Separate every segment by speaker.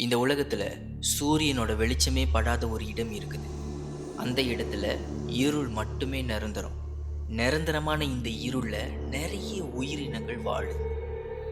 Speaker 1: இந்த உலகத்தில் சூரியனோட வெளிச்சமே படாத ஒரு இடம் இருக்குது. அந்த இடத்துல இருள் மட்டுமே நிரந்தரம். நிரந்தரமான இந்த இருளில் நிறைய உயிரினங்கள் வாழுது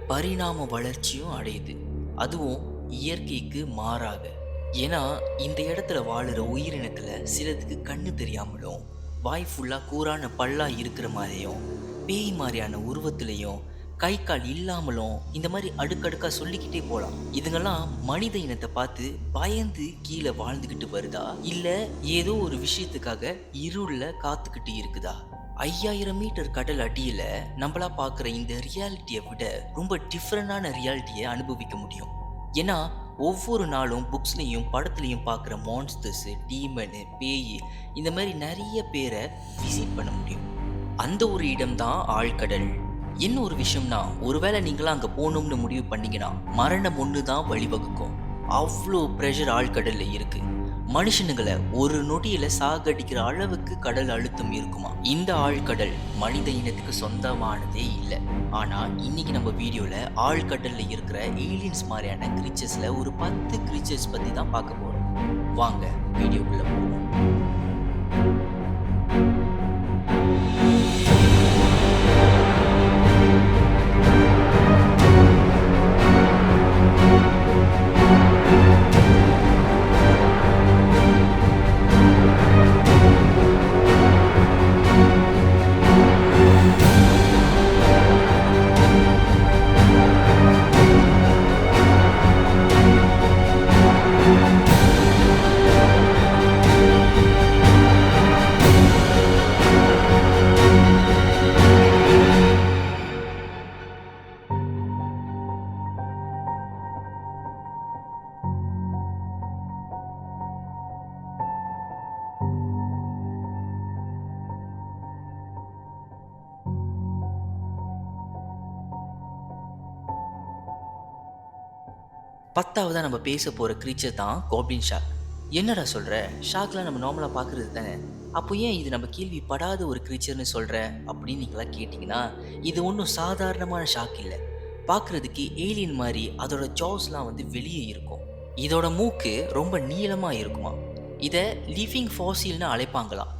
Speaker 1: பரிணாம வளர்ச்சியும் அடையுது. அதுவும் இயற்கைக்கு மாறாக. ஏன்னா இந்த இடத்துல வாழுற உயிரினத்தில் சிலதுக்கு கண்ணு தெரியாமலும் வாய் ஃபுல்லாக கூரான பல்லா இருக்கிற மாதிரியும் பேய் மாதிரியான உருவத்திலையும் கை கால் இல்லாமலும் இந்த மாதிரி அடுக்கடுக்காக சொல்லிக்கிட்டே போகலாம் இதுங்கெல்லாம் மனித இனத்தை பார்த்து பயந்து கீழே வாழ்ந்துக்கிட்டு வருதா? இல்லை ஏதோ ஒரு விஷயத்துக்காக இருளில் காத்துக்கிட்டு இருக்குதா? ஐயாயிரம் மீட்டர் கடல் அடியில் நம்மளா பார்க்குற இந்த ரியாலிட்டியை விட ரொம்ப டிஃப்ரெண்டான ரியாலிட்டியை அனுபவிக்க முடியும். ஏன்னா ஒவ்வொரு நாளும் புக்ஸ்லேயும் படத்துலையும் பார்க்குற மான்ஸ்டர்ஸு டீமனு பேய் இந்த மாதிரி நிறைய பேரை விசிட் பண்ண முடியும். அந்த ஒரு இடம்தான் ஆழ்கடல். என்ன ஒரு விஷயம்னா ஒருவேளை நீங்களாம் அங்கே போகணும்னு முடிவு பண்ணீங்கன்னா மரணம் ஒன்று தான் வழிவகுக்கும். அவ்வளோ ப்ரெஷர் ஆழ்கடலில் இருக்கு. மனுஷனுங்களை ஒரு நொடியில சாகடிக்கிற அளவுக்கு கடல் அழுத்தம் இருக்குமா? இந்த ஆழ்கடல் மனித இனத்துக்கு சொந்தமானதே இல்லை. ஆனா இன்னைக்கு நம்ம வீடியோல ஆழ்கடல்ல இருக்கிற ஏலியன்ஸ் மாதிரியான கிரீச்சர்ஸ்ல ஒரு பத்து கிரீச்சர்ஸ் பத்தி தான் பார்க்க போறோம். வாங்க வீடியோக்குள்ள போவோம். பத்தாவதாக நம்ம பேச போகிற க்ரீச்சர் தான் கோப்ளின் ஷாக் என்னடா சொல்கிற ஷாக்லாம் நம்ம நார்மலாக பார்க்கறது தானே? அப்போ ஏன் இது நம்ம கேள்விப்படாத ஒரு க்ரீச்சர்னு சொல்கிற அப்படின்னு நீங்களாம் கேட்டிங்கன்னா இது ஒன்றும் சாதாரணமான ஷாக் இல்லை. பார்க்குறதுக்கு ஏலியன் மாதிரி அதோட ஜாஸ்லாம் வந்து வெளியே இருக்கும். இதோட மூக்கு ரொம்ப நீளமாக இருக்குமா? இதை லிவிங் ஃபாசில்னு அழைப்பாங்களாம்.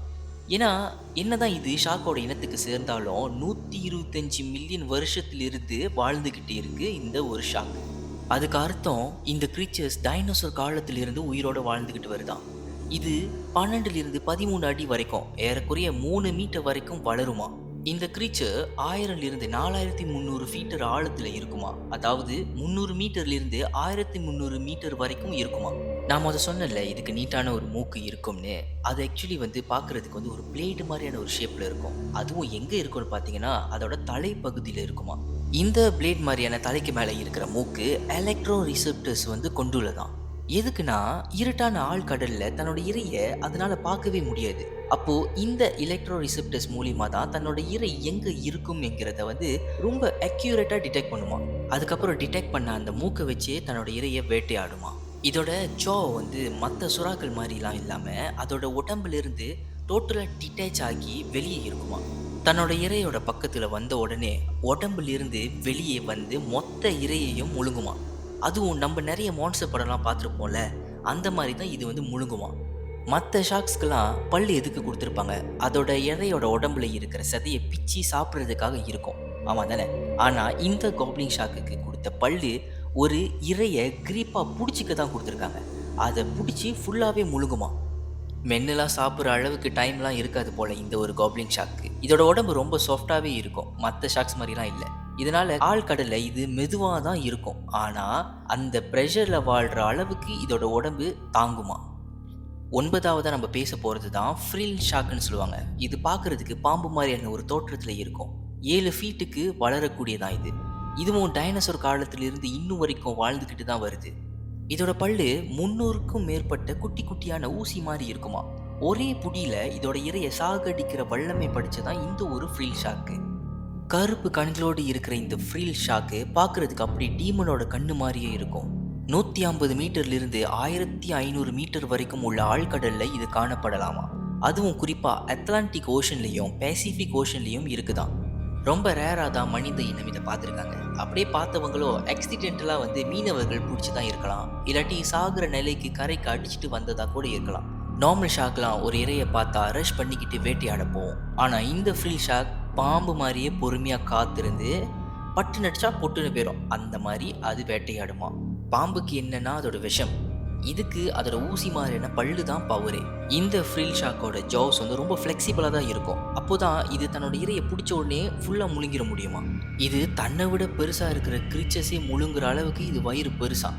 Speaker 1: ஏன்னா என்னதான் இது ஷாக்கோட இனத்துக்கு சேர்ந்தாலும் நூற்றி இருபத்தஞ்சி மில்லியன் வருஷத்திலிருந்து வாழ்ந்துக்கிட்டு இருக்கு இந்த ஒரு ஷாக்கு அதுக்கு அர்த்தம் இந்த கிரீச்சர்ஸ் டைனோசர் காலத்திலிருந்து உயிரோட வாழ்ந்துக்கிட்டு வருதான் இது பன்னெண்டுலேருந்து பதிமூணு அடி வரைக்கும் ஏறக்குறைய மூணு மீட்டர் வரைக்கும் வளருமா இந்த கிரீச்சர் ஆயிரம்லேருந்து நாலாயிரத்தி முந்நூறு ஃபீட்டர் ஆழத்தில் இருக்குமா? அதாவது முந்நூறு மீட்டர்லேருந்து ஆயிரத்தி முந்நூறு மீட்டர் வரைக்கும் இருக்குமா? நான் அதை சொன்னல இதுக்கு நீட்டான ஒரு மூக்கு இருக்கும்னு. அது ஆக்சுவலி வந்து பார்க்கறதுக்கு வந்து ஒரு பிளேடு மாதிரியான ஒரு ஷேப்பில் இருக்கும். அதுவும் எங்கே இருக்கும்னு பார்த்தீங்கன்னா அதோட தலைப்பகுதியில் இருக்குமா? இந்த பிளேட் மாதிரியான தலைக்கு மேலே இருக்கிற மூக்கு எலக்ட்ரோ ரிசெப்டர்ஸ் வந்து கொண்டுள்ளதாம். எதுக்குன்னா இருட்டான ஆழ்கடல்ல தன்னோட இரையை அதனால பார்க்கவே முடியாது. அப்போ இந்த எலக்ட்ரோ ரிசெப்டர்ஸ் மூலியமா தான் தன்னோட இறை எங்க இருக்கும் என்கிறத வந்து ரொம்ப அக்யூரேட்டா டிடெக்ட் பண்ணுமா. அதுக்கப்புறம் டிடெக்ட் பண்ண அந்த மூக்கை வச்சே தன்னோட இரையை வேட்டையாடுமா. இதோட ஜோ வந்து மற்ற சுறாக்கள் மாதிரிலாம் இல்லாமல் அதோட உடம்புலேருந்து டோட்டலாக டிட்டாச் ஆகி வெளியே இருக்குமா. தன்னோட இறையோட பக்கத்தில் வந்த உடனே உடம்புலேருந்து வெளியே வந்து மொத்த இரையையும் முழுங்குமா. அதுவும் நம்ம நிறைய மான்ஸ்டர் படம்லாம் பார்த்துருப்போம்ல அந்த மாதிரி தான் இது வந்து முழுங்குமா? மற்ற ஷாக்ஸ்க்கெலாம் பல் எதுக்கு கொடுத்துருப்பாங்க? அதோட இறையோட உடம்புல இருக்கிற சதையை பிச்சு சாப்பிட்றதுக்காக இருக்கும். ஆமாம் தானே? ஆனால் இந்த கோப்ளிங் ஷாக்குக்கு கொடுத்த பல்லு ஒரு இறையை கிரீப்பாக பிடிச்சிக்க தான் கொடுத்துருக்காங்க. அதை பிடிச்சி ஃபுல்லாகவே முழுங்குமா? மென்னெலாம் சாப்பிட்ற அளவுக்கு டைம்லாம் இருக்காது போல் இந்த ஒரு கோப்ளிங் ஷாக்கு இதோட உடம்பு ரொம்ப சாஃப்டாகவே இருக்கும். மற்ற ஷாக்ஸ் மாதிரிலாம் இல்லை. இதனால ஆழ்கடலில் இது மெதுவாக தான் இருக்கும். ஆனால் அந்த ப்ரெஷரில் வாழ்கிற அளவுக்கு இதோட உடம்பு தாங்குமா? ஒன்பதாவதாக நம்ம பேச போகிறது தான் ஃப்ரில் ஷாக்குன்னு சொல்லுவாங்க. இது பார்க்குறதுக்கு பாம்பு மாதிரியான ஒரு தோற்றத்தில் இருக்கும். ஏழு ஃபீட்டுக்கு வளரக்கூடியதான் இது. இதுவும் டைனோசர் காலத்திலிருந்து இன்னும் வரைக்கும் வாழ்ந்துக்கிட்டு தான் வருது. இதோட பல்லு முன்னூறுக்கும் மேற்பட்ட குட்டி குட்டியான ஊசி மாதிரி இருக்குமா? ஒரே புடியில இதோட இறைய சாகடிக்கிற வல்லமை படிச்சதான் இந்த ஒரு ஃப்ரீல் ஷாக்கு கருப்பு கண்களோடு இருக்கிற இந்த ஃப்ரீல் ஷாக்கு பார்க்கறதுக்கு அப்படி டீமனோட கண்ணு மாதிரியே இருக்கும். நூற்றி ஐம்பது மீட்டர்லேருந்து ஆயிரத்தி ஐநூறு மீட்டர் வரைக்கும் உள்ள ஆழ்கடலில் இது காணப்படலாமா? அதுவும் குறிப்பாக அட்லாண்டிக் ஓஷன்லேயும் பேசிஃபிக் ஓஷன்லேயும் இருக்குதாம் ரொம்ப ரேராக தான் மனித இனம் இதை பார்த்துருக்காங்க. அப்படியே பார்த்தவங்களோ ஆக்சிடென்டலாக வந்து மீனவர்கள் பிடிச்சி தான் இருக்கலாம். இல்லாட்டி சாகுற நிலைக்கு கரைக்கு அடிச்சுட்டு வந்ததாக கூட இருக்கலாம். நார்மல் ஷாக்லாம் ஒரு இரையை பார்த்தா ரஷ் பண்ணிக்கிட்டு வேட்டையாட போவோம் ஆனால் இந்த ஃப்ரில் ஷாக் பாம்பு மாதிரியே பொறுமையாக காத்திருந்து பட்டு நடிச்சா பொட்டுன்னு போயிடும் அந்த மாதிரி அது வேட்டையாடுமா. பாம்புக்கு என்னன்னா அதோட விஷம். இதுக்கு அதோட ஊசி மாதிரியான பல்லு தான் பவரு இந்த ஃப்ரில் ஷாக்கோட ஜாவ்ஸ் வந்து ரொம்ப ஃப்ளெக்சிபிளாக தான் இருக்கும். அப்போதான் இது தன்னோட இரையை பிடிச்ச உடனே ஃபுல்லாக முழுங்கிட முடியுமா? இது தன்னை விட பெருசாக இருக்கிற கிரீச்சர்ஸே முழுங்குற அளவுக்கு இது வயிறு பெருசாக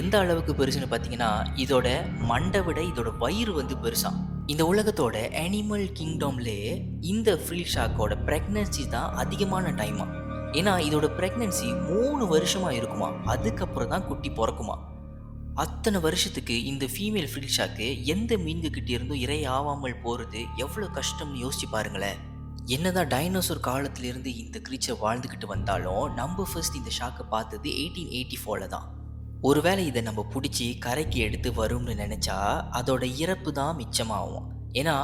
Speaker 1: எந்த அளவுக்கு பெருசுன்னு பார்த்தீங்கன்னா இதோட மண்டை விட இதோட வயிறு வந்து பெருசாக இந்த உலகத்தோட அனிமல் கிங்டம்லே இந்த ஃப்ரீ ஷாக்கோட ப்ரெக்னன்சி தான் அதிகமான டைமா ஏன்னா இதோட ப்ரெக்னன்சி மூணு வருஷமா இருக்குமா? அதுக்கப்புறம் தான் குட்டி பிறக்குமா? அத்தனை வருஷத்துக்கு இந்த ஃபீமேல் ஃப்ரீ ஷாக்கு எந்த மீன்கிட்ட இருந்தும் இறை ஆவாமல் போகிறது எவ்வளோ கஷ்டம்னு யோசிச்சு பாருங்களேன். என்னதான் டைனோசர் காலத்திலிருந்து இந்த கிரீச்சர் வாழ்ந்துக்கிட்டு வந்தாலும் நம்ம ஃபர்ஸ்ட் இந்த ஷாக்கை பார்த்தது எயிட்டீன் எயிட்டி ஃபோரில் தான். ஒருவேளை இதை நம்ம பிடிச்சி கரைக்கு எடுத்து வரும்னு நினச்சா அதோட இறப்பு தான் மிச்சமாகும். ஏன்னா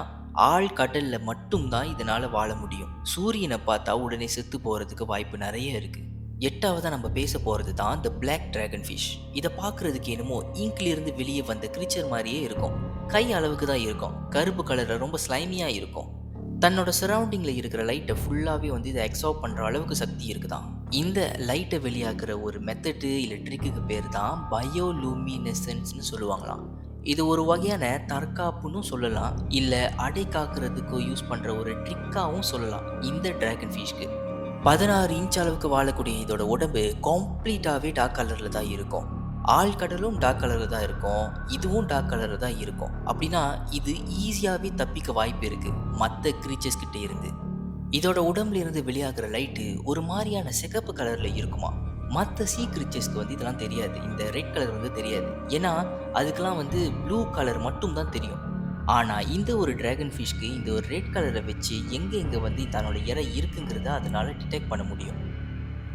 Speaker 1: ஆள் கடலில் மட்டும்தான் இதனால் வாழ முடியும். சூரியனை பார்த்தா உடனே செத்து போகிறதுக்கு வாய்ப்பு நிறைய இருக்குது எட்டாவதாக நம்ம பேச போகிறது தான் த பிளாக் டிராகன் ஃபிஷ் இதை பார்க்குறதுக்கு என்னமோ இங்கிலிருந்து வெளியே வந்த கிரிச்சர் மாதிரியே இருக்கும். கை அளவுக்கு தான் இருக்கும். கருப்பு கலரில் ரொம்ப ஸ்லைமியாக இருக்கும். தன்னோட சரௌண்டிங்கில் இருக்கிற லைட்டை ஃபுல்லாகவே வந்து இதை எக்ஸாப் பண்ணுற அளவுக்கு சக்தி இருக்குதான். இந்த லைட்டை வெளியாக்குற ஒரு மெத்தடு இல்லை ட்ரிக்குக்கு பேர் தான் பயோலூமினெசன்ஸ்னு சொல்லுவாங்களாம். இது ஒரு வகையான தற்காப்புன்னு சொல்லலாம். இல்லை அடை காக்கிறதுக்கோ யூஸ் பண்ணுற ஒரு ட்ரிக்காகவும் சொல்லலாம். இந்த ட்ராகன் ஃபிஷ்க்கு பதினாறு இன்ச் அளவுக்கு வாழக்கூடிய இதோட உடம்பு கம்ப்ளீட்டாகவே டார்க் கலரில் தான் இருக்கும். ஆழ்கடலும் டார்க் கலரில் தான் இருக்கும். இதுவும் டார்க் கலரில் தான் இருக்கும். அப்படின்னா இது ஈஸியாகவே தப்பிக்க வாய்ப்பு இருக்குது மற்ற கிரீச்சர்ஸ்கிட்ட இருந்து. இதோட உடம்புல இருந்து வெளியாகிற லைட்டு ஒரு மாதிரியான சிகப்பு கலரில் இருக்குமா? மற்ற சீ கிரிச்சர்ஸ்க்கு வந்து இதெல்லாம் தெரியாது. இந்த ரெட் கலர் வந்து தெரியாது. ஏன்னா அதுக்கெல்லாம் வந்து ப்ளூ கலர் மட்டும் தான் தெரியும். ஆனால் இந்த ஒரு டிராகன் ஃபிஷ்க்கு இந்த ஒரு ரெட் கலரை வச்சு எங்கே எங்கே வந்து தன்னோட இறை இருக்குங்கிறத அதனால் டிடெக்ட் பண்ண முடியும்.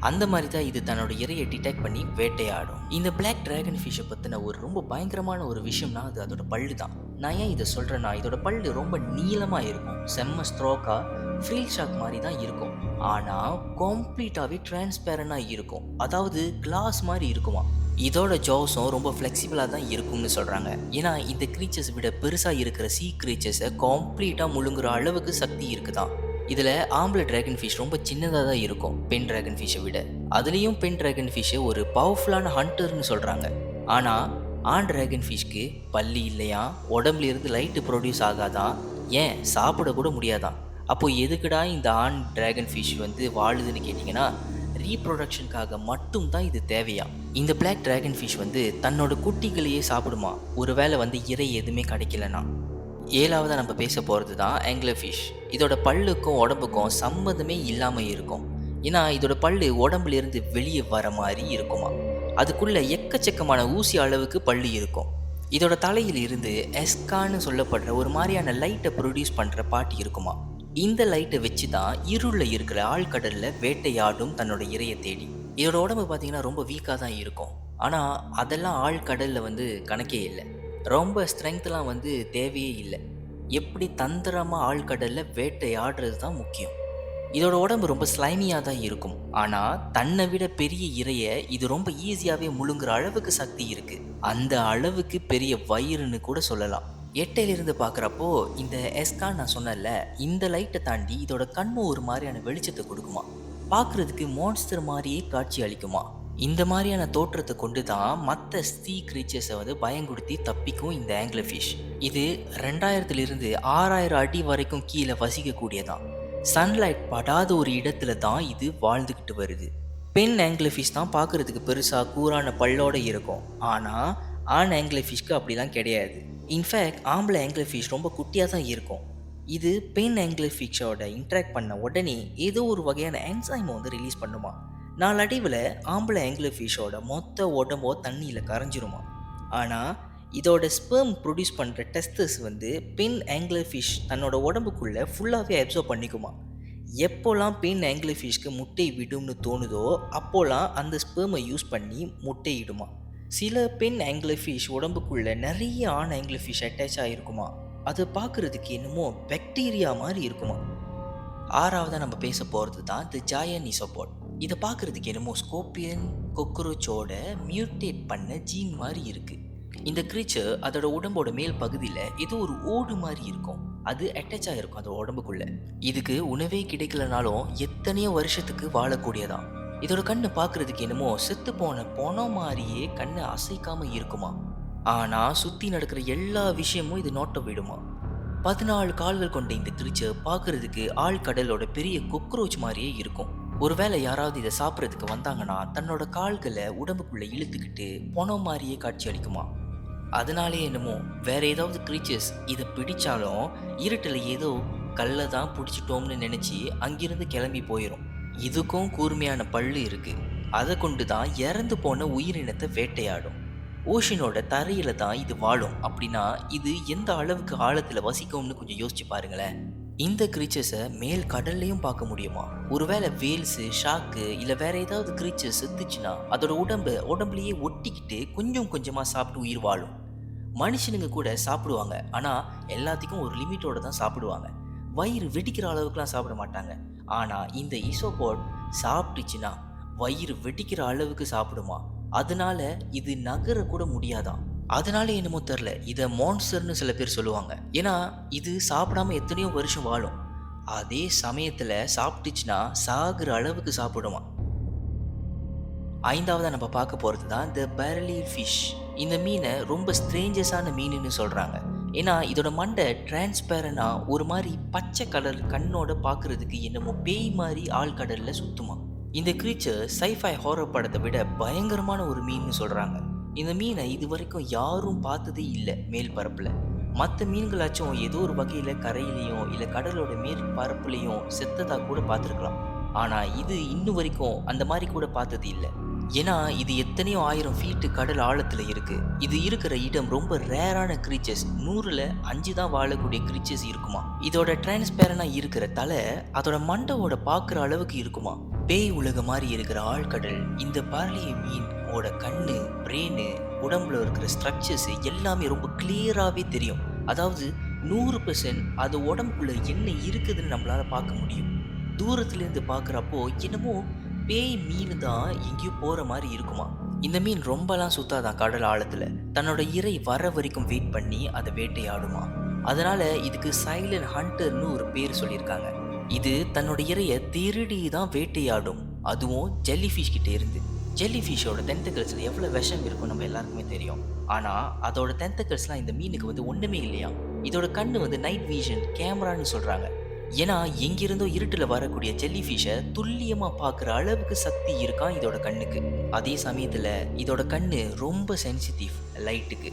Speaker 1: அந்த மாதிரி தான் இது தன்னோட இறையை டிடெக்ட் பண்ணி வேட்டையாடும். இந்த பிளாக் டிராகன் ஃபிஷ்ஷை பற்றின ஒரு ரொம்ப பயங்கரமான ஒரு விஷயம்னா அது அதோட பல்லு தான் நான் ஏன் இதை சொல்கிறேன்னா இதோட பல்லு ரொம்ப நீளமாக இருக்கும். செம்ம ஸ்ட்ரோக்காக ஃப்ரீல் ஷாக் மாதிரி தான் இருக்கும் ஆனால் கம்ப்ளீட்டாகவே டிரான்ஸ்பேரண்டாக இருக்கும். அதாவது கிளாஸ் மாதிரி இருக்குமா? இதோட ஜாவ்ஸும் ரொம்ப ஃப்ளெக்சிபிளாக தான் இருக்கும்னு சொல்கிறாங்க ஏன்னா இந்த க்ரீச்சர்ஸ் விட பெருசாக இருக்கிற சீ க்ரீச்சர்ஸை கம்ப்ளீட்டாக முழுங்குற அளவுக்கு சக்தி இருக்குதான். இதில் ஆம்பளை டிராகன் ஃபிஷ் ரொம்ப சின்னதாக தான் இருக்கும் பெண் டிராகன் ஃபிஷ்ஷை விட. அதுலேயும் பெண் டிராகன் ஃபிஷ்ஷை ஒரு பவர்ஃபுல்லான ஹண்டர்னு சொல்கிறாங்க ஆனால் ஆண் டிராகன் ஃபிஷ்க்கு பல்லி இல்லையா? உடம்புல இருந்து லைட்டு ப்ரொடியூஸ் ஆகாதான் ஏன்? சாப்பிட கூட முடியாதான். அப்போது எதுக்குடா இந்த ஆண் டிராகன் ஃபிஷ் வந்து வாழுதுன்னு கேட்டிங்கன்னா ரீப்ரொடக்ஷனுக்காக மட்டும் தான் இது தேவையா? இந்த பிளாக் டிராகன் ஃபிஷ் வந்து தன்னோட குட்டிகளையே சாப்பிடுமா? ஒருவேளை வந்து இறை எதுவுமே கிடைக்கலனா? ஏழாவதாக நம்ம பேச போகிறது தான் ஆங்கிலர் ஃபிஷ் இதோட பல்லுக்கும் உடம்புக்கும் சம்மந்தமே இல்லாமல் இருக்கும். ஏன்னா இதோட பல்லு உடம்புலேருந்து வெளியே வர மாதிரி இருக்குமா? அதுக்குள்ள எக்கச்சக்கமான ஊசி அளவுக்கு பல்லு இருக்கும். இதோட தலையில் இருந்து எஸ்கான்னு சொல்லப்படுற ஒரு மாதிரியான லைட்டை ப்ரொடியூஸ் பண்ணுற பாட்டி இருக்குமா? இந்த லைட்டை வச்சு தான் இருளில் இருக்கிற ஆழ்கடலில் வேட்டையாடும் தன்னோட இறையை தேடி. இதோட உடம்பு பார்த்தீங்கன்னா ரொம்ப வீக்காக தான் இருக்கும். ஆனால் அதெல்லாம் ஆழ்கடலில் வந்து கணக்கே இல்லை. ரொம்ப ஸ்ட்ரென்த்லாம் வந்து தேவையே இல்லை. எப்படி தந்திரமாக ஆழ்கடலில் வேட்டையாடுறது தான் முக்கியம். இதோட உடம்பு ரொம்ப ஸ்லைமியாக தான் இருக்கும். ஆனால் தன்னை விட பெரிய இறையை இது ரொம்ப ஈஸியாகவே முழுங்குற அளவுக்கு சக்தி இருக்குது அந்த அளவுக்கு பெரிய வயிறுன்னு கூட சொல்லலாம். எட்டையிலிருந்து பார்க்குறப்போ இந்த எஸ்கா நான் சொன்னல இந்த லைட்டை தாண்டி இதோட கண்ணு ஒரு மாதிரியான வெளிச்சத்தை கொடுக்குமா? பார்க்குறதுக்கு மான்ஸ்டர் மாதிரியே காட்சி அளிக்குமா? இந்த மாதிரியான தோற்றத்தை கொண்டு தான் மற்ற ஸ்தீ கிரீச்சர்ஸை வந்து பயங்குடுத்தி தப்பிக்கும் இந்த ஆங்கிலர் ஃபிஷ் இது ரெண்டாயிரத்துலேருந்து ஆறாயிரம் அடி வரைக்கும் கீழே வசிக்கக்கூடியதான். சன்லைட் படாத ஒரு இடத்துல தான் இது வாழ்ந்துக்கிட்டு வருது. பெண் ஆங்கிலர் ஃபிஷ் தான் பார்க்குறதுக்கு பெருசாக கூரான பல்லோடு இருக்கும். ஆனால் ஆண் ஆங்கிலர் ஃபிஷ்க்கு அப்படிலாம் கிடையாது. இன்ஃபேக்ட் ஆம்பளை ஆங்கிலர் ஃபிஷ் ரொம்ப குட்டியாக தான் இருக்கும். இது பெண் ஆங்கிலர் ஃபிஷோட இன்ட்ராக்ட் பண்ண உடனே ஏதோ ஒரு வகையான என்சைமை வந்து ரிலீஸ் பண்ணுமா. நாளடைவில் ஆம்பளை ஆங்கிலர் ஃபிஷோட மொத்த உடம்போ தண்ணியில் கரைஞ்சிருமா. ஆனால் இதோட ஸ்பெர்ம் ப்ரொடியூஸ் பண்ணுற டெஸ்டர்ஸ் வந்து பெண் ஆங்கிலர் ஃபிஷ் தன்னோட உடம்புக்குள்ளே ஃபுல்லாகவே அப்சர்வ் பண்ணிக்குமா. எப்போல்லாம் பெண் ஆங்கிலர் ஃபிஷ்க்கு முட்டை விடும்னு தோணுதோ அப்போல்லாம் அந்த ஸ்பெர்மை யூஸ் பண்ணி முட்டையிடுமா. சில பெண் ஆங்கிலஃபிஷ் உடம்புக்குள்ளே நிறைய ஆண் ஆங்கிலஃபிஷ் அட்டாச் ஆகிருக்குமா அதை பார்க்குறதுக்கு என்னமோ பாக்டீரியா மாதிரி இருக்குமா? ஆறாவதாக நம்ம பேச போகிறது தான் தி ஜாயன் இசோபோட் இதை பார்க்குறதுக்கு என்னமோ ஸ்கோப்பியன் கொக்ரோச்சோட மியூட்டேட் பண்ண ஜீன் மாதிரி இருக்குது இந்த கிரீச்சர் அதோட உடம்போட மேல் பகுதியில் ஏதோ ஒரு ஓடு மாதிரி இருக்கும். அது அட்டாச் ஆகிருக்கும் அதோட உடம்புக்குள்ளே. இதுக்கு உணவே கிடைக்கலனாலும் எத்தனையோ வருஷத்துக்கு வாழக்கூடியதான். இதோட கண்ணு பார்க்கறதுக்கு என்னமோ செத்து போன போன மாதிரியே கண்ணு அசைக்காம இருக்குமா? ஆனா சுத்தி நடக்கிற எல்லா விஷயமும் இது நோட்ட விடுமா? பதினாலு கால்கள் கொண்ட இந்த கிரீச்சர் பார்க்கறதுக்கு ஆள் கடலோட பெரிய கொக்ரோச் மாதிரியே இருக்கும். ஒருவேளை யாராவது இதை சாப்பிட்றதுக்கு வந்தாங்கன்னா தன்னோட கால்களை உடம்புக்குள்ளே இழுத்துக்கிட்டு பொணம் மாதிரியே காட்சி அளிக்குமா? அதனாலே என்னமோ வேற ஏதாவது கிரீச்சர்ஸ் இதை பிடிச்சாலும் இருட்டில் ஏதோ கல்லை தான் பிடிச்சிட்டோம்னு நினச்சி அங்கிருந்து கிளம்பி போயிடும் இதுக்கும் கூர்மையான பல்லு இருக்கு. அதை கொண்டு தான் இறந்து போன உயிரினத்தை வேட்டையாடும். ஓஷனோட தரையில தான் இது வாழும். அப்படின்னா இது எந்த அளவுக்கு ஆழத்தில் வசிக்கும்னு கொஞ்சம் யோசிச்சு பாருங்களேன். இந்த கிரீச்சர்ஸை மேல் கடல்லையும் பார்க்க முடியுமா? ஒருவேளை வேல்ஸு ஷாக்கு இல்லை வேற ஏதாவது கிரீச்சர் செத்துச்சுன்னா அதோட உடம்பை உடம்புலயே ஒட்டிக்கிட்டு கொஞ்சம் கொஞ்சமாக சாப்பிட்டு உயிர் வாழும். மனுஷனுங்க கூட சாப்பிடுவாங்க. ஆனால் எல்லாத்துக்கும் ஒரு லிமிட்டோட தான் சாப்பிடுவாங்க. வயிறு வெடிக்கிற அளவுக்குலாம் சாப்பிட மாட்டாங்க. ஆனால் இந்த இசோபோட் சாப்பிட்டுச்சுன்னா வயிறு வெடிக்கிற அளவுக்கு சாப்பிடுமா? அதனால இது நகர கூட முடியாதான் அதனால என்னமோ தெரில. இதை மான்ஸ்டர்னு சில பேர் சொல்லுவாங்க. ஏன்னா இது சாப்பிடாம எத்தனையோ வருஷம் வாழும். அதே சமயத்தில் சாப்பிட்டுச்சுன்னா சாகுற அளவுக்கு சாப்பிடுமா? ஐந்தாவதாக நம்ம பார்க்க போகிறது தான் த பேரலி ஃபிஷ் இந்த மீனை ரொம்ப ஸ்ட்ரேஞ்சஸான மீனுன்னு சொல்கிறாங்க ஏன்னா இதோட மண்டை டிரான்ஸ்பேரண்டாக ஒரு மாதிரி பச்சை கலர் கண்ணோட பார்க்குறதுக்கு என்னமோ பேய் மாதிரி ஆள் கடலில் சுத்துமா. இந்த கிரீச்சர் சைஃபை ஹாரர் படத்தை விட பயங்கரமான ஒரு மீன் சொல்கிறாங்க இந்த மீனை இது வரைக்கும் யாரும் பார்த்ததே இல்லை மேல் பரப்பில். மற்ற மீன்களாச்சும் ஏதோ ஒரு வகையில் கரையிலையும் இல்லை கடலோட மேல் பரப்புலையும் செத்ததாக கூட பார்த்துருக்கலாம். ஆனால் இது இன்னும் வரைக்கும் அந்த மாதிரி கூட பார்த்தது இல்லை. ஏன்னா இது எத்தனையோ ஆயிரம் ஃபீட்டு கடல் ஆழத்தில் இருக்குது இது இருக்கிற இடம் ரொம்ப ரேரான கிரீச்சர்ஸ் நூறில் அஞ்சு தான் வாழக்கூடிய கிரீச்சர்ஸ் இருக்குமா? இதோட டிரான்ஸ்பேரனாக இருக்கிற தலை அதோட மண்டவோட பார்க்குற அளவுக்கு இருக்குமா? பேய் உலக மாதிரி இருக்கிற ஆழ்கடல் இந்த பரளிய மீனோட கண்ணு பிரெயின் உடம்புல இருக்கிற ஸ்ட்ரக்சர்ஸ் எல்லாமே ரொம்ப கிளியராகவே தெரியும். அதாவது நூறு பெர்சன்ட் அது உடம்புக்குள்ள என்ன இருக்குதுன்னு நம்மளால் பார்க்க முடியும். தூரத்துலேருந்து பார்க்குறப்போ என்னமோ பேய் மீன் தான் எங்கேயோ போகிற மாதிரி இருக்குமா? இந்த மீன் ரொம்பலாம் சுத்தாதான் கடல் ஆழத்தில்? தன்னோட இறை வர வரைக்கும் வெயிட் பண்ணி அதை வேட்டையாடுமா? அதனால் இதுக்கு சைலண்ட் ஹண்டர்னு ஒரு பேர் சொல்லியிருக்காங்க. இது தன்னோட இறையை திருடி தான் வேட்டையாடும். அதுவும் ஜெல்லி ஃபிஷ் கிட்டே இருந்து. ஜெல்லி ஃபிஷோட தென்தக்கல்ஸில் எவ்வளோ விஷம் இருக்கும் நம்ம எல்லாருக்குமே தெரியும். ஆனால் அதோட தென்தக்கல்ஸ்லாம் இந்த மீனுக்கு வந்து ஒன்றுமே இல்லையா? இதோட கண்ணு வந்து நைட் விஷன் கேமரான்னு சொல்கிறாங்க ஏன்னா எங்கிருந்தோ இருட்டில் வரக்கூடிய ஜெல்லி ஃபிஷ்ஷை துல்லியமாக பார்க்குற அளவுக்கு சக்தி இருக்கான் இதோட கண்ணுக்கு. அதே சமயத்தில் இதோட கண்ணு ரொம்ப சென்சிட்டிவ் லைட்டுக்கு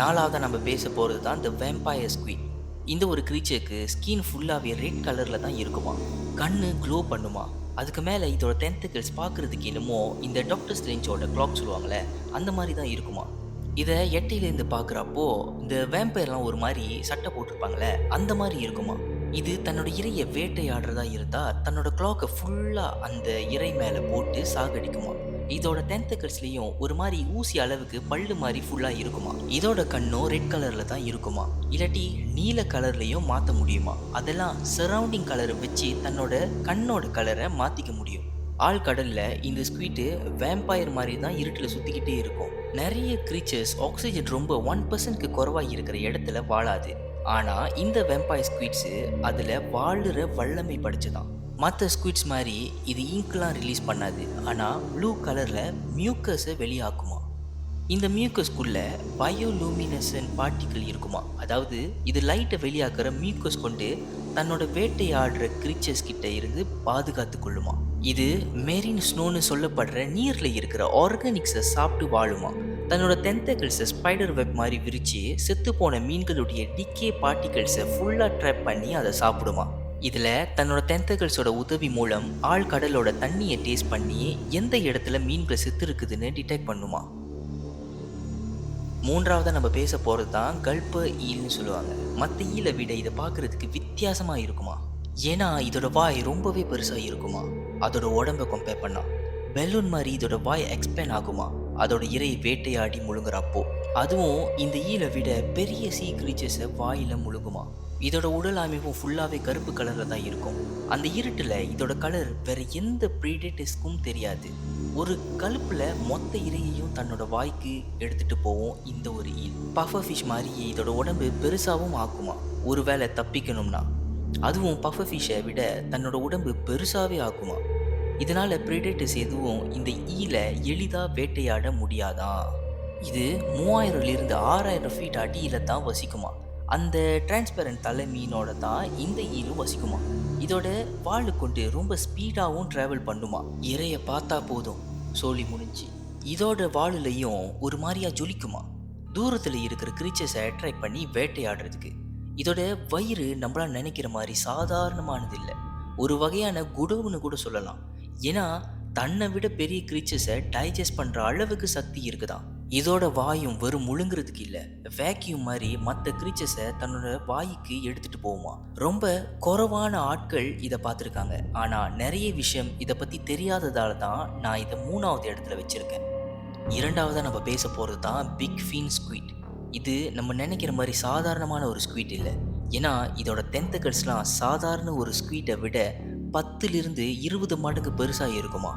Speaker 1: நாலாவதாக நம்ம பேச போகிறது தான் இந்த வேம்பயர் ஸ்குவிட் இந்த ஒரு க்ரீச்சருக்கு ஸ்கின் ஃபுல்லாகவே ரெட் கலரில் தான் இருக்குமா. கண்ணு க்ளோ பண்ணுமா. அதுக்கு மேலே இதோட டென்த்துக்கிள்ஸ் பார்க்குறதுக்கு என்னமோ இந்த டாக்டர் ஸ்ட்ரெஞ்சோட கிளாக் சொல்லுவாங்களே அந்த மாதிரி தான் இருக்குமா. இதை எட்டையிலேருந்து பார்க்குறப்போ இந்த வேம்பயர்லாம் ஒரு மாதிரி சட்டை போட்டிருப்பாங்களே அந்த மாதிரி இருக்குமா. இது தன்னோட இறையை வேட்டையாடுறதா இருந்தால் தன்னோட கிளாக்கை ஃபுல்லாக அந்த இறை மேலே போட்டு சாகடிக்குமா? இதோட டென்த்தக்கல்ஸ்லேயும் ஒரு மாதிரி ஊசி அளவுக்கு பல்லு மாதிரி ஃபுல்லாக இருக்குமா? இதோட கண்ணும் ரெட் கலரில் தான் இருக்குமா? இல்லாட்டி நீல கலர்லேயும் மாற்ற முடியுமா? அதெல்லாம் சரௌண்டிங் கலரை வச்சு தன்னோட கண்ணோட கலரை மாற்றிக்க முடியும். ஆழ்கடலில் இந்த ஸ்குவிட்டு வேம்பயர் மாதிரி தான் இருட்டில் சுற்றிக்கிட்டே இருக்கும். நிறைய க்ரீச்சர்ஸ் ஆக்சிஜன் ரொம்ப ஒன் பர்சன்ட்க்கு குறைவாக இருக்கிற இடத்துல வாழாது. ஆனால் இந்த வெம்பாய் ஸ்குவிட்ஸு அதில் வாழுற வல்லமை படிச்சுதான் மற்ற ஸ்குவிட்ஸ் மாதிரி இது இங்க்லாம் ரிலீஸ் பண்ணாது. ஆனால் ப்ளூ கலரில் மியூக்கஸை வெளியாக்குமா இந்த மியூக்கஸ்குள்ள பயோலூமினசன் பார்ட்டிக்கிள் இருக்குமா அதாவது இது லைட்டை வெளியாக்குற மியூக்கஸ் கொண்டு தன்னோட வேட்டையாடுற கிரீச்சர்ஸ் கிட்ட இருந்து பாதுகாத்து கொள்ளுமா இது மெரின் ஸ்னோன்னு சொல்லப்படுற நீரில் இருக்கிற ஆர்கானிக்ஸை சாப்பிட்டு வாழுமா தன்னோட தென்தகிள்ஸை ஸ்பைடர் வெப் மாதிரி விரித்து செத்து போன மீன்களுடைய டிக்கே பார்ட்டிகல்ஸை ஃபுல்லாக ட்ராப் பண்ணி அதை சாப்பிடுமா இதில் தன்னோட தென்தகிள்ஸோட உதவி மூலம் ஆழ்கடலோட தண்ணியை டேஸ்ட் பண்ணி எந்த இடத்துல மீன்கள் செத்து இருக்குதுன்னு டிடெக்ட் பண்ணுமா மூன்றாவதாக நம்ம பேச போகிறது தான் கல்ப ஈல்னு சொல்லுவாங்க. மற்ற ஈலை விட இதை பார்க்குறதுக்கு வித்தியாசமாக இருக்குமா? ஏன்னா இதோட வாய் ரொம்பவே பெருசாக இருக்குமா? அதோட உடம்பை கம்பேர் பண்ணா. பெலூன் மாதிரி இதோட வாய் எக்ஸ்பேன் ஆகுமா? அதோட இறை வேட்டையாடி முழுங்குறப்போ. அதுவும் இந்த ஈலை விட பெரிய சீ கிரீச்சர்ஸை வாயில் முழுங்குமா. இதோட உடல் அமைப்பும் ஃபுல்லாகவே கருப்பு கலரில் தான் இருக்கும். அந்த இருட்டில் இதோட கலர் வேற எந்த ப்ரீடேட்டர்ஸ்க்கும் தெரியாது. ஒரு கழுப்பில் மொத்த இரையையும் தன்னோட வாய்க்கு எடுத்துகிட்டு போவோம் இந்த ஒரு ஈல். பஃப ஃபிஷ் மாதிரியே இதோட உடம்பு பெருசாகவும் ஆக்குமா. ஒருவேளை தப்பிக்கணும்னா. அதுவும் பஃபர் ஃபிஷ்ஷை விட தன்னோட உடம்பு பெருசாகவே ஆக்குமா. இதனால் ப்ரிடேட்டர்ஸ் எதுவும் இந்த ஈல எளிதாக வேட்டையாட முடியாதான் இது மூவாயிரம்லேருந்து ஆறாயிரம் ஃபீட் அடியில் தான் வசிக்குமா? அந்த டிரான்ஸ்பரண்ட் தலை மீனோட தான் இந்த ஈலும் வசிக்குமா? இதோட வாழ் கொண்டு ரொம்ப ஸ்பீடாகவும் ட்ராவல் பண்ணுமா? இறைய பார்த்தா போதும். சோழி முடிஞ்சு. இதோட வாழுலையும் ஒரு மாதிரியா ஜொலிக்குமா? தூரத்தில் இருக்கிற கிரீச்சர்ஸை அட்ராக்ட் பண்ணி வேட்டையாடுறதுக்கு. இதோட வயிறு நம்மளால் நினைக்கிற மாதிரி சாதாரணமானது இல்லை ஒரு வகையான குடவுன்னு கூட சொல்லலாம். ஏன்னா தன்னை விட பெரிய கிரீச்சர்ஸை டைஜஸ்ட் பண்ணுற அளவுக்கு சக்தி இருக்குதான். இதோட வாயும் வெறும் முழுங்குறதுக்கு இல்லை. வேக்யூம் மாதிரி மற்ற கிரீச்சர்ஸை தன்னோட வாய்க்கு எடுத்துகிட்டு போகுமா. ரொம்ப குறைவான ஆட்கள் இதை பார்த்துருக்காங்க. ஆனால் நிறைய விஷயம் இதை பற்றி தெரியாததால தான் நான் இதை மூணாவது இடத்துல வச்சுருக்கேன். இரண்டாவதாக நம்ம பேச போகிறது தான் பிக் ஃபீன் ஸ்குவீட் இது நம்ம நினைக்கிற மாதிரி சாதாரணமான ஒரு ஸ்குவீட் இல்லை. ஏன்னா இதோட டென்த்தகல்ஸ்லாம் சாதாரண ஒரு ஸ்குவீட்டை விட பத்துலேருந்து இருபது மடங்கு பெருசாக இருக்குமா?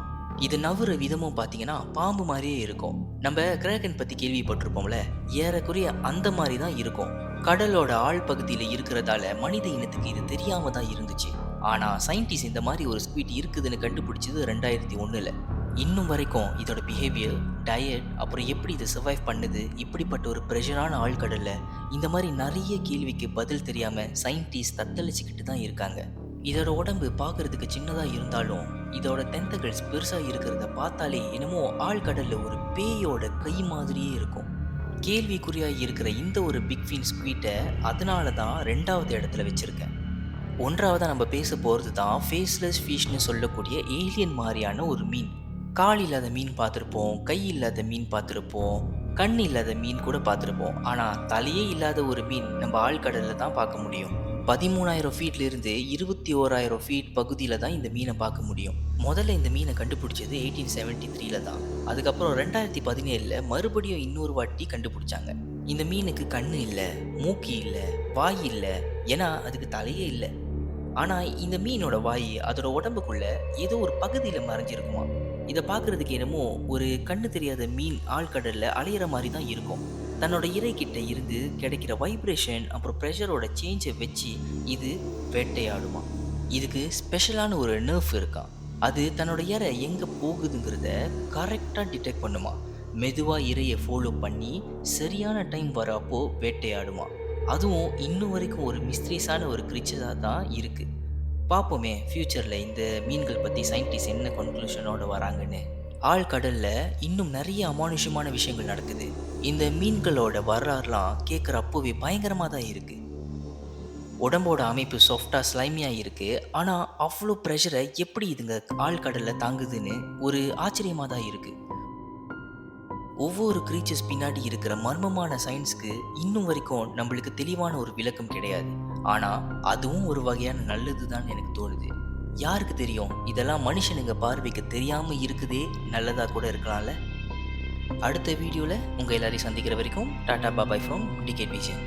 Speaker 1: இது நவுற விதமும் பார்த்தீங்கன்னா பாம்பு மாதிரியே இருக்கும். நம்ம கிரேக்கன் பற்றி கேள்விப்பட்டிருப்போம்ல ஏறக்குறைய அந்த மாதிரி தான் இருக்கும். கடலோட ஆழ் பகுதியில் இருக்கிறதால மனித இனத்துக்கு இது தெரியாம தான் இருந்துச்சு. ஆனால் சயின்டிஸ்ட் இந்த மாதிரி ஒரு ஸ்வீட் இருக்குதுன்னு கண்டுபிடிச்சது ரெண்டாயிரத்தி ஒன்றில் இன்னும் வரைக்கும் இதோட பிஹேவியர் டயட் அப்புறம் எப்படி இதை சர்வைவ் பண்ணுது இப்படிப்பட்ட ஒரு ப்ரெஷரான ஆழ்கடலில் இந்த மாதிரி நிறைய கேள்விக்கு பதில் தெரியாமல் சயின்டிஸ்ட் தத்தளிச்சுக்கிட்டு தான் இருக்காங்க. இதோட உடம்பு பார்க்கறதுக்கு சின்னதாக இருந்தாலும் இதோட தெந்தகல்ஸ் பெருசாக இருக்கிறத பார்த்தாலே என்னமோ ஆழ்கடலில் ஒரு பேயோட கை மாதிரியே இருக்கும். கேள்விக்குறியாக இருக்கிற இந்த ஒரு பிக் ஃபின் ஸ்குவீட்டை அதனால தான் ரெண்டாவது இடத்துல வச்சுருக்கேன். ஒன்றாவதாக நம்ம பேச போகிறது தான் ஃபேஸ்லெஸ் ஃபிஷ்னு சொல்லக்கூடிய ஏலியன் மாதிரியான ஒரு மீன். கால் இல்லாத மீன் பார்த்துருப்போம் கை இல்லாத மீன் பார்த்துருப்போம் கண் இல்லாத மீன் கூட பார்த்துருப்போம். ஆனால் தலையே இல்லாத ஒரு மீன் நம்ம ஆழ்கடலில் தான் பார்க்க முடியும். பதிமூணாயிரம் ஃபீட்லேருந்து இருபத்தி ஓராயிரம் ஃபீட் பகுதியில் தான் இந்த மீனை பார்க்க முடியும். முதல்ல இந்த மீனை கண்டுபிடிச்சது எயிட்டீன் செவன்ட்டி த்ரீல தான். அதுக்கப்புறம் ரெண்டாயிரத்தி பதினேழில் மறுபடியும் இன்னொரு வாட்டி கண்டுபிடிச்சாங்க. இந்த மீனுக்கு கண்ணு இல்லை மூக்கு இல்லை வாய் இல்லை ஏன்னா அதுக்கு தலையே இல்லை. ஆனால் இந்த மீனோட வாய் அதோட உடம்புக்குள்ள ஏதோ ஒரு பகுதியில் மறைஞ்சிருக்குமா இதை பார்க்கறதுக்கு என்னமோ ஒரு கண்ணு தெரியாத மீன் ஆழ்கடலில் அலையிற மாதிரி தான் இருக்கும். தன்னோட இறைக்கிட்ட இருந்து கிடைக்கிற வைப்ரேஷன் அப்புறம் ப்ரெஷரோட சேஞ்சை வச்சு இது வேட்டையாடுமா. இதுக்கு ஸ்பெஷலான ஒரு நர்ஃப் இருக்கான் அது தன்னோட இறை எங்கே போகுதுங்கிறத கரெக்டாக டிடெக்ட் பண்ணுமா. மெதுவாக இறையை ஃபாலோ பண்ணி சரியான டைம் வரப்போ வேட்டையாடுமா. அதுவும் இன்னும் வரைக்கும் ஒரு மிஸ்ட்ரீஸான ஒரு கிரிச்சராக தான் இருக்குது பார்ப்போமே ஃப்யூச்சரில் இந்த மீன்கள் பற்றி சயின்டிஸ்ட் என்ன கன்க்ளூஷனோடு வராங்கன்னு. ஆழ்கடலில் இன்னும் நிறைய அமானுஷமான விஷயங்கள் நடக்குது. இந்த மீன்களோட வரலாறுலாம் கேட்குற அப்போவே பயங்கரமாக தான் இருக்குது உடம்போட அமைப்பு சாஃப்டாக ஸ்லைமியாக இருக்குது ஆனால் அவ்வளோ ப்ரெஷரை எப்படி இதுங்க ஆழ்கடலில் தாங்குதுன்னு ஒரு ஆச்சரியமாக தான் இருக்குது ஒவ்வொரு க்ரீச்சர்ஸ் பின்னாடி இருக்கிற மர்மமான சயின்ஸ்க்கு இன்னும் வரைக்கும் நம்மளுக்கு தெளிவான ஒரு விளக்கம் கிடையாது. ஆனால் அதுவும் ஒரு வகையான நல்லது தான் எனக்கு தோணுது. யாருக்கு தெரியும்? இதெல்லாம் மனுஷனுங்க பார்வைக்கு தெரியாமல் இருக்குதே நல்லதாக கூட இருக்கலாம்ல. அடுத்த வீடியோவில் உங்கள் எல்லாரையும் சந்திக்கிற வரைக்கும் tata bye bye from decade
Speaker 2: Vijayan